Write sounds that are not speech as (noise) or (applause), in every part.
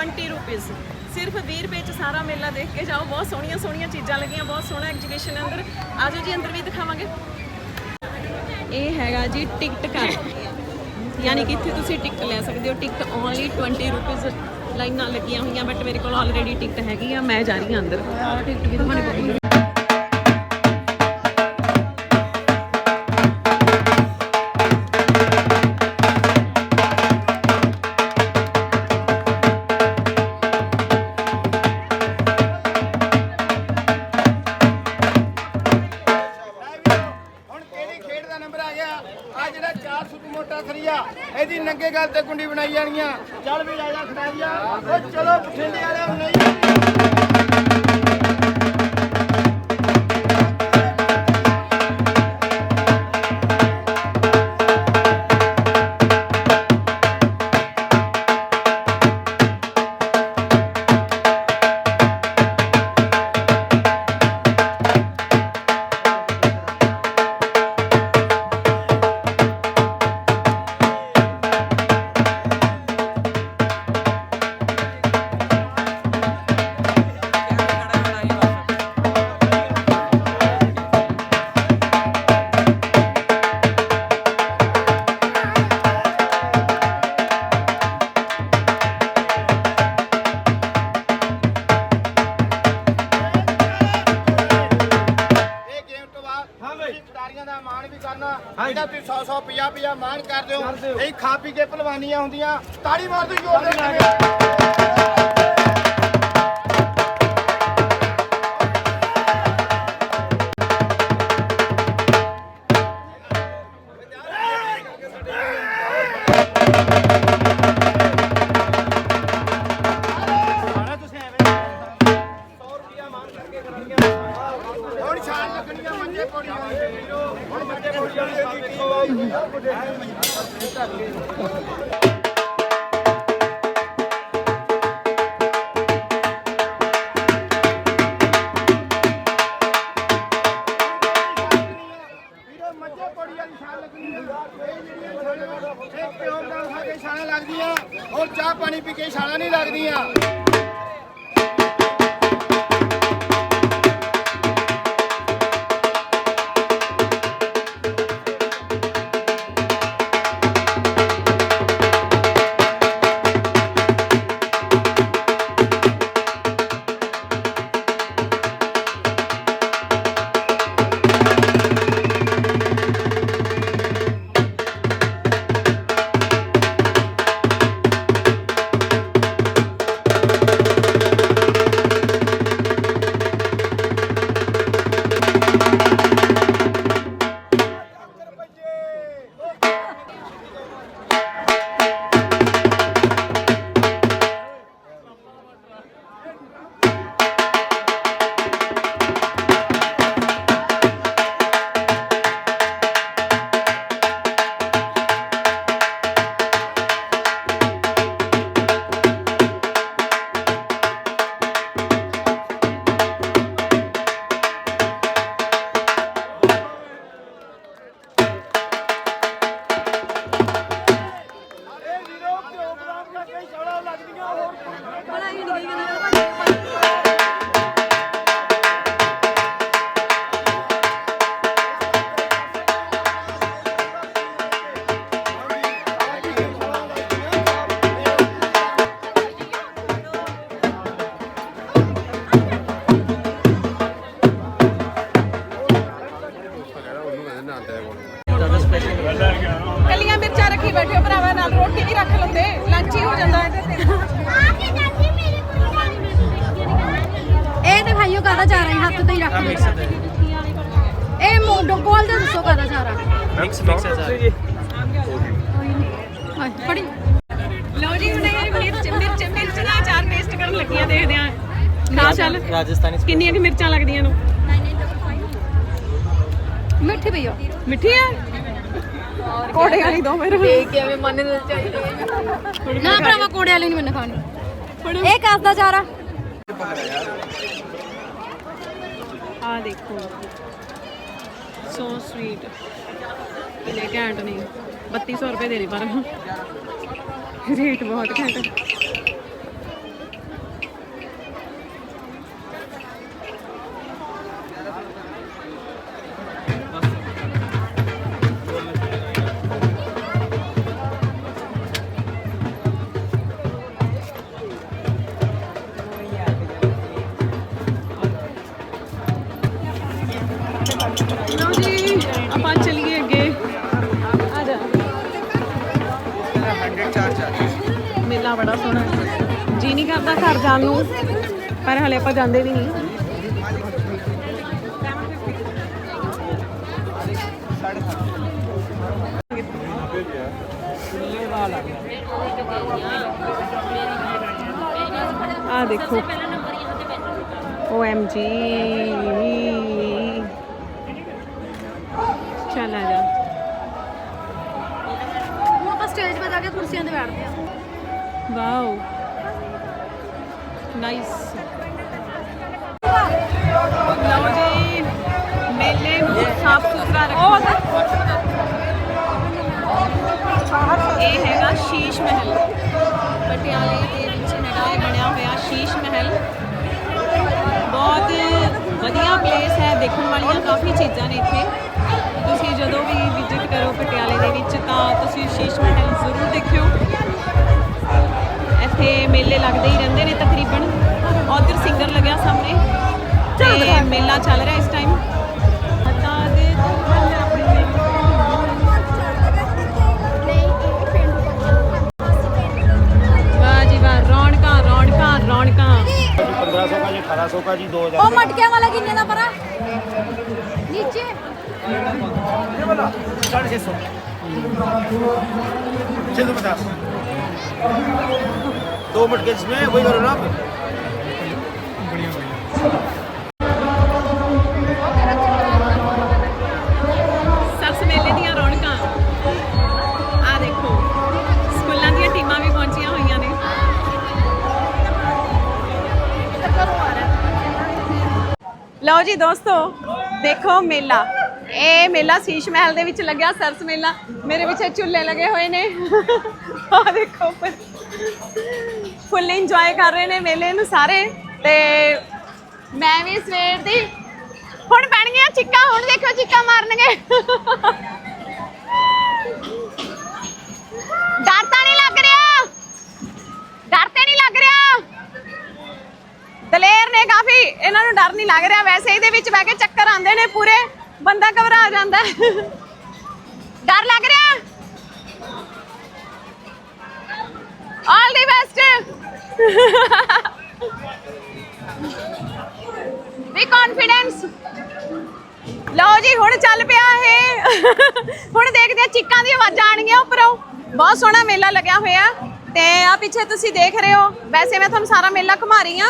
20 rupees ਸਿਰਫ 20 ਰੁਪਏ ਚ ਸਾਰਾ ਮੇਲਾ ਦੇਖ ਕੇ ਜਾਓ। ਬਹੁਤ ਸੋਹਣੀਆਂ ਸੋਹਣੀਆਂ ਚੀਜ਼ਾਂ ਲੱਗੀਆਂ ਬਹੁਤ ਸੋਹਣਾ ਐਗਜੀਬਿਸ਼ਨ ਅੰਦਰ। ਆਜੋ ਜੀ ਅੰਦਰ ਵੀ ਦਿਖਾਵਾਂਗੇ। ਇਹ ਹੈਗਾ ਜੀ ਟਿਕਟ ਘਰ। ਯਾਨੀ ਕਿ ਇੱਥੇ ਤੁਸੀਂ ਟਿਕਟ ਲੈ ਸਕਦੇ ਹੋ। ਟਿਕਟ ਓਨਲੀ 20 ਰੁਪੀਸ ਲਾਈਨਾਂ ਲੱਗੀਆਂ ਹੋਈਆਂ ਬਟ ਮੇਰੇ ਕੋਲ ਆਲਰੇਡੀ ਟਿਕਟ ਹੈਗੀ ਆ। ਮੈਂ ਜਾ ਰਹੀ ਹਾਂ ਅੰਦਰ। ਟਿਕਟ ਵੀ ਤੁਹਾਨੂੰ ਚਲੋ ਬਠਿੰਡੇ ਵਾਲਿਆਂ ਨਹੀਂ ਜਿਹੜਾ ਤੁਸੀਂ 100 100 50 50 ਮਾਣ ਕਰਦੇ ਹੋ ਇਹ ਖਾ ਪੀ ਕੇ ਭਲਵਾਨੀਆਂ ਹੁੰਦੀਆਂ। ਤਾੜੀ ਮਾਰ ਦੋ ਜੋਰ ਦੇ ਨਾਲ। ਚਾਹ ਪਾਣੀ ਪੀ ਕੇ ਛਾਲਾਂ ਨਹੀਂ ਲੱਗਦੀਆਂ। ਇਹ ਕਾਹਦਾ ਚਾਹ ਰਹੀ ਹੱਥ ਤੇ ਹੀ ਰੱਖ ਲਓ। ਇਹ ਮੋਡੋ ਬੋਲ ਦੇ ਦੱਸੋ ਕਾਹਦਾ ਚਾਹ ਰਹਾ? ਮਿਕਸ ਮਿਕਸ ਹੈ। ਸਾਰੀ। ਫੜੀ। ਲਓ ਜੀ ਹੁਣ ਇਹ ਮਿਰਚ ਮਿਰਚ ਮਿਰਚ ਦਾ ਅਚਾਰ ਟੇਸਟ ਕਰਨ ਲੱਗੀਆਂ ਦੇਖਦੇ ਆਂ ਖਾ ਚੱਲ ਰਾਜਸਥਾਨੀ ਕਿੰਨੀਆਂ ਕਿ ਮਿਰਚਾਂ ਲੱਗਦੀਆਂ ਨੂੰ? ਮਿੱਠੀ ਪਈਓ ਮਿੱਠੀ ਆ? ਕੋੜੇ ਵਾਲੀ ਦੋ ਮੇਰੇ ਨਾ ਭਰਾਵਾ ਕੋੜੇ ਵਾਲੀ ਨਹੀਂ ਮੈਨੂੰ ਖਾਣੀ। ਇਹ ਕਾਸ ਦਾ ਚਾਹ ਆ ਦੇਖੋ ਸੋ ਸਵੀਟ ਕਿੰਨੇ ਘੈਂਟ ਨੇ 3200 ਰੁਪਏ ਦੇ ਨੇ ਪਰ। ਰੇਟ ਬਹੁਤ ਘੈਂਟ। ਮੇਲਾ ਬੜਾ ਸੋਹਣਾ। ਹੈ। ਜੀ ਨਹੀਂ ਕਰਦਾ ਘਰ ਜਾਣ ਨੂੰ, ਪਰ ਹਲੇ ਆਪਾਂ ਜਾਂਦੇ ਵੀ ਨਹੀਂ। ਆ ਦੇਖੋ। OMG ਚੱਲ ਆ ਜਾ। ਹੁਣ ਆਪਾਂ ਸਟੇਜ 'ਤੇ ਜਾ ਕੇ ਕੁਰਸੀਆਂ ਤੇ ਬੈਠਦੇ ਆ। ਵਾਓ ਨਾਈਸ ਲਓ ਜੀ ਮੇਲੇ ਨੂੰ ਸਾਫ਼ ਸੁਥਰਾ ਰੱਖੋ ਇਹ ਹੈਗਾ ਸ਼ੀਸ਼ ਮਹਿਲ ਪਟਿਆਲੇ ਦੇ ਵਿੱਚ ਹੈਗਾ ਇਹ ਬਣਿਆ ਹੋਇਆ ਸ਼ੀਸ਼ ਮਹਿਲ ਬਹੁਤ ਵਧੀਆ ਪਲੇਸ ਹੈ ਦੇਖਣ ਵਾਲੀਆਂ ਕਾਫੀ ਚੀਜ਼ਾਂ ਨੇ ਇੱਥੇ ਤੁਸੀਂ ਜਦੋਂ ਵੀ ਵਿਜ਼ਿਟ ਕਰੋ ਪਟਿਆਲੇ ਦੇ ਵਿੱਚ ਤਾਂ ਤੁਸੀਂ ਸ਼ੀਸ਼ ਮਹਿਲ ਜ਼ਰੂਰ ਦੇਖਿਓ ਇੱਥੇ ਮੇਲੇ ਲੱਗਦੇ ਹੀ ਰਹਿੰਦੇ ਨੇ ਤਕਰੀਬਨ। ਉਧਰ ਸਿੰਗਰ ਲੱਗਿਆ ਸਾਹਮਣੇ ਤੇ ਮੇਲਾ ਚੱਲ ਰਿਹਾ ਇਸ ਟਾਈਮ ਰੌਣਕਾਂ ਰੌਣਕਾਂ 2000 ਉਹ ਮਟਕੇ ਵਾਲਾ ਕਿੰਨੇ ਦਾ ਪਰਾ ਨੀਚੇ। ये वाला 650 650 दो मिनट के इसमें वही करो ना ਸਰਸ ਮੇਲੇ ਦੀਆਂ ਰੌਣਕਾਂ ਆ ਦੇਖੋ ਸਕੂਲਾਂ ਦੀਆਂ ਟੀਮਾਂ ਵੀ ਪਹੁੰਚੀਆਂ ਹੋਈਆਂ ਨੇ ਲਓ ਜੀ ਦੋਸਤੋ ਦੇਖੋ ਮੇਲਾ ਇਹ ਮੇਲਾ ਸ਼ੀਸ਼ ਮਹਿਲ ਦੇ ਵਿੱਚ ਲੱਗਿਆ ਸਰਸ ਮੇਲਾ ਮੇਰੇ ਪਿੱਛੇ ਝੁੱਲੇ ਲਗੇ ਹੋਏ ਨੇ ਆ ਦੇਖੋ ਉੱਪਰ ਫੁੱਲ ਇੰਜੋਏ ਕਰ ਰਹੇ ਨੇ ਮੇਲੇ ਨੂੰ ਸਾਰੇ ਤੇ ਮੈਂ ਵੀ ਸਵੇਰ ਦੀ ਹੁਣ ਪੈਣਗੀਆਂ ਚਿੱਕਾਂ, ਹੁਣ ਦੇਖੋ ਚਿੱਕਾਂ ਮਾਰਨਗੇ। ਡਰ ਤਾਂ ਨਹੀਂ ਲੱਗ ਰਿਹਾ। ਡਰ ਤੇ ਨਹੀਂ ਲੱਗ ਰਿਹਾ। ਦਲੇਰ ਨੇ ਕਾਫੀ ਇਹਨਾਂ ਨੂੰ ਡਰ ਨਹੀਂ ਲੱਗ ਰਿਹਾ। ਵੈਸੇ ਇਹਦੇ ਵਿੱਚ ਬਹਿ ਕੇ ਚੱਕਰ ਆਉਂਦੇ ਨੇ ਪੂਰੇ, ਬੰਦਾ ਘਬਰਾ ਜਾਂਦਾ। ਡਰ ਲੱਗ ਰਿਹਾ। ਆਲ ਦੀ ਬੈਸਟ ਵੀ ਕੌਨਫੀਡੈਂਸ ਲਓ ਜੀ, ਹੁਣ ਚੱਲ ਪਿਆ ਇਹ। ਹੁਣ ਦੇਖਦੇ ਆ, ਚਿੱਕਾਂ ਦੀ ਆਵਾਜ਼ਾਂ ਆਣਗੀਆਂ ਉੱਪਰੋਂ। ਬਹੁਤ ਸੋਹਣਾ ਮੇਲਾ ਲੱਗਿਆ ਹੋਇਆ। ਤੇ ਆ ਪਿੱਛੇ ਤੁਸੀਂ ਦੇਖ ਰਹੇ ਹੋ। ਵੈਸੇ ਮੈਂ ਤੁਹਾਨੂੰ ਸਾਰਾ ਮੇਲਾ ਘੁਮਾ ਰਹੀ ਆ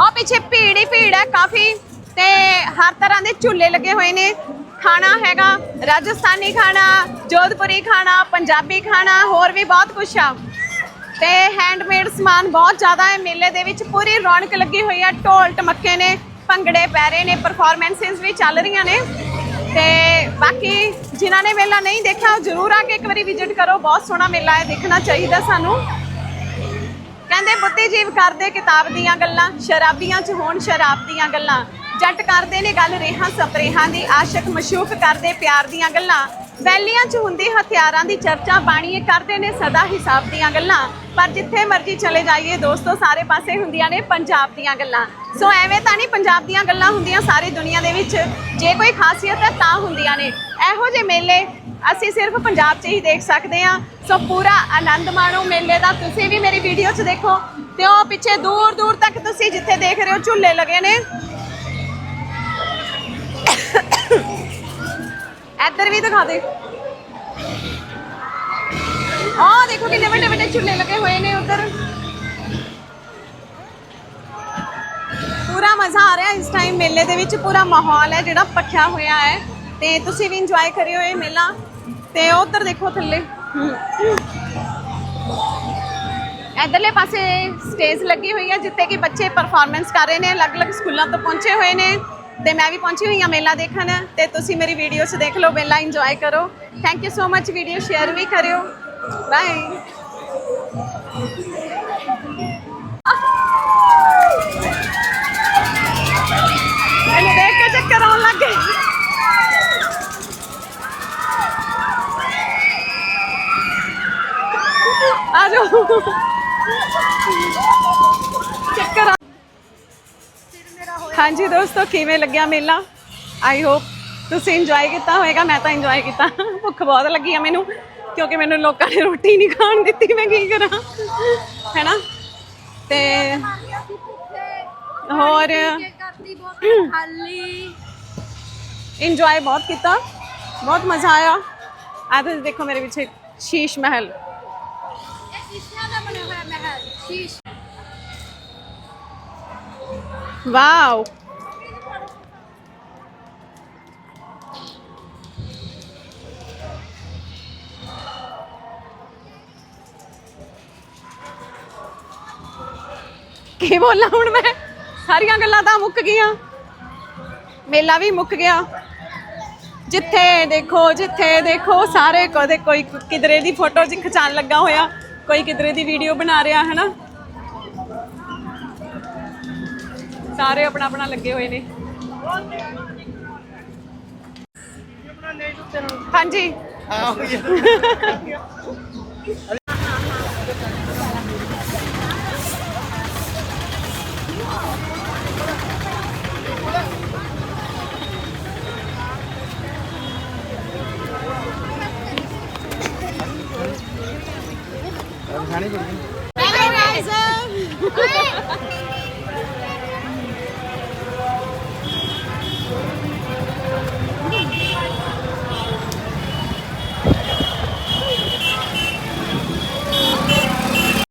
ਆ ਪਿੱਛੇ ਭੀੜ ਹੀ ਭੀੜ ਹੈ ਕਾਫੀ। ਤੇ ਹਰ ਤਰ੍ਹਾਂ ਦੇ ਝੂਲੇ ਲੱਗੇ ਹੋਏ ਨੇ। ਖਾਣਾ ਹੈਗਾ ਰਾਜਸਥਾਨੀ ਖਾਣਾ, ਜੋਧਪੁਰੀ ਖਾਣਾ, ਪੰਜਾਬੀ ਖਾਣਾ, ਹੋਰ ਵੀ ਬਹੁਤ ਕੁਝ ਆ। ਤੇ ਹੈਂਡਮੇਡ ਸਮਾਨ ਬਹੁਤ ਜ਼ਿਆਦਾ ਹੈ। ਮੇਲੇ ਦੇ ਵਿੱਚ ਪੂਰੀ ਰੌਣਕ ਲੱਗੀ ਹੋਈ ਹੈ ਢੋਲ ਟਮੱਕੇ ਨੇ, ਭੰਗੜੇ ਪੈ ਰਹੇ ਨੇ ਪਰਫਾਰਮੈਂਸਿਸ ਵੀ ਚੱਲ ਰਹੀਆਂ ਨੇ। ਤੇ ਬਾਕੀ ਜਿਨ੍ਹਾਂ ਨੇ ਮੇਲਾ ਨਹੀਂ ਦੇਖਿਆ, ਉਹ ਜ਼ਰੂਰ ਆ ਕੇ ਇੱਕ ਵਾਰੀ ਵਿਜ਼ਿਟ ਕਰੋ। ਬਹੁਤ ਸੋਹਣਾ ਮੇਲਾ ਹੈ, ਦੇਖਣਾ ਚਾਹੀਦਾ ਸਾਨੂੰ। ਕਹਿੰਦੇ ਬੁੱਧੀਜੀਵ ਕਰਦੇ ਕਿਤਾਬ ਦੀਆਂ ਗੱਲਾਂ, ਸ਼ਰਾਬੀਆਂ 'ਚ ਹੋਣ ਸ਼ਰਾਬ ਦੀਆਂ ਗੱਲਾਂ। ਜੱਟ ਕਰਦੇ ਨੇ ਗੱਲ ਰੇਹਾਂ ਸਪਰੇਹਾਂ ਦੀ, ਆਸ਼ਿਕ ਮਸ਼ੂਕ ਕਰਦੇ ਪਿਆਰ ਦੀਆਂ ਗੱਲਾਂ। ਵੈਲੀਆਂ 'ਚ ਹੁੰਦੀ ਹਥਿਆਰਾਂ ਦੀ ਚਰਚਾ ਬਾਣੀਏ ਕਰਦੇ ਨੇ ਸਦਾ ਹਿਸਾਬ ਦੀਆਂ ਗੱਲਾਂ। ਪਰ ਜਿੱਥੇ ਮਰਜ਼ੀ ਚਲੇ ਜਾਈਏ ਦੋਸਤੋ, ਸਾਰੇ ਪਾਸੇ ਹੁੰਦੀਆਂ ਨੇ ਪੰਜਾਬ ਦੀਆਂ ਗੱਲਾਂ। ਸੋ ਐਵੇਂ ਤਾਂ ਨਹੀਂ ਪੰਜਾਬ ਦੀਆਂ ਗੱਲਾਂ ਹੁੰਦੀਆਂ ਸਾਰੀ ਦੁਨੀਆ ਦੇ ਵਿੱਚ। ਜੇ ਕੋਈ ਖਾਸੀਅਤ ਹੈ ਤਾਂ ਹੁੰਦੀਆਂ ਨੇ। ਇਹੋ ਜਿਹੇ ਮੇਲੇ ਅਸੀਂ ਸਿਰਫ ਪੰਜਾਬ 'ਚ ਹੀ ਦੇਖ ਸਕਦੇ ਹਾਂ। ਸੋ ਪੂਰਾ ਆਨੰਦ ਮਾਣੋ ਮੇਲੇ ਦਾ। ਤੁਸੀਂ ਵੀ ਮੇਰੀ ਵੀਡੀਓ 'ਚ ਦੇਖੋ। ਤੇ ਉਹ ਪਿੱਛੇ ਦੂਰ ਦੂਰ ਤੱਕ ਤੁਸੀਂ ਜਿੱਥੇ ਦੇਖ ਰਹੇ ਹੋ ਝੂਲੇ ਲੱਗੇ ਨੇ। ਇੱਧਰ ਵੀ ਦਿਖਾ ਦੇ। ਆਹ ਦੇਖੋ ਕਿੰਨੇ ਵੱਡੇ ਵੱਡੇ ਝੂਲੇ ਲੱਗੇ ਹੋਏ ਨੇ ਉਧਰ। ਪੂਰਾ ਮਜ਼ਾ ਆ ਰਿਹਾ ਇਸ ਟਾਈਮ ਮੇਲੇ ਦੇ ਵਿੱਚ, ਪੂਰਾ ਮਾਹੌਲ ਹੈ ਜਿਹੜਾ ਪੱਖਿਆ ਹੋਇਆ ਹੈ। ਤੇ ਤੁਸੀਂ ਵੀ ਇੰਜੋਏ ਕਰਿਓ ਇਹ ਮੇਲਾ। ਤੇ ਉਧਰ ਦੇਖੋ ਥੱਲੇ। ਇਧਰਲੇ ਪਾਸੇ ਸਟੇਜ ਲੱਗੀ ਹੋਈ ਹੈ ਜਿੱਥੇ ਕਿ ਬੱਚੇ ਪਰਫਾਰਮੈਂਸ ਕਰ ਰਹੇ ਨੇ, ਅਲੱਗ-ਅਲੱਗ ਸਕੂਲਾਂ ਤੋਂ ਪਹੁੰਚੇ ਹੋਏ ਨੇ। ਤੇ ਮੈਂ ਵੀ ਪਹੁੰਚੀ ਹੋਈ ਹਾਂ ਮੇਲਾ ਦੇਖਣ ਤੇ ਤੁਸੀਂ ਮੇਰੀ ਵੀਡੀਓਜ਼ ਦੇਖ ਲਓ, ਮੇਲਾ ਇੰਜੋਏ ਕਰੋ। Thank you so much video share ਵੀ ਕਰਿਓ। ਬਾਏ ਹਾਂਜੀ ਦੋਸਤੋ, ਕਿਵੇਂ ਲੱਗਿਆ ਮੇਲਾ? ਆਈ ਹੋਪ ਤੁਸੀਂ ਇੰਜੋਏ ਕੀਤਾ ਹੋਵੇਗਾ, ਮੈਂ ਤਾਂ ਇੰਜੋਏ ਕੀਤਾ। ਭੁੱਖ ਬਹੁਤ ਲੱਗੀ ਆ ਮੈਨੂੰ, ਕਿਉਂਕਿ ਮੈਨੂੰ ਲੋਕਾਂ ਨੇ ਰੋਟੀ ਨਹੀਂ ਖਾਣ ਦਿੱਤੀ, ਮੈਂ ਕੀ ਕਰਾਂ? ਹੈਨਾ? ਤੇ ਹੋਰ? ਇੰਜੋਏ ਬਹੁਤ ਕੀਤਾ। ਬਹੁਤ ਮਜ਼ਾ ਆਇਆ। ਆ ਤੁਸੀਂ ਦੇਖੋ ਮੇਰੇ ਪਿੱਛੇ ਸ਼ੀਸ਼ ਮਹਿਲ। ਇਹ ਸ਼ੀਸ਼ਿਆਂ ਦਾ ਬਣਿਆ ਹੋਇਆ ਮਹਿਲ, ਸ਼ੀਸ਼। ਵਾਓ ਕੀ ਬੋਲਾਂ ਹੁਣ ਮੈਂ? ਸਾਰੀਆਂ ਗੱਲਾਂ ਤਾਂ ਮੁੱਕ ਗਈਆਂ। ਮੇਲਾ ਵੀ ਮੁੱਕ ਗਿਆ। ਜਿੱਥੇ ਦੇਖੋ ਜਿੱਥੇ ਦੇਖੋ, ਸਾਰੇ ਕਦੇ ਕੋਈ ਕਿਧਰੇ ਦੀ ਫੋਟੋ ਚ ਖਿਚਾਣ ਲੱਗਾ ਹੋਇਆ। ਕੋਈ ਕਿਧਰੇ ਦੀ ਵੀਡੀਓ ਬਣਾ ਰਿਹਾ ਹੈ ਨਾ ਸਾਰੇ ਆਪਣਾ ਆਪਣਾ ਲੱਗੇ ਹੋਏ ਨੇ। ਹਾਂਜੀ। ਖਾਣੀ ਪੜੀ! (laughs)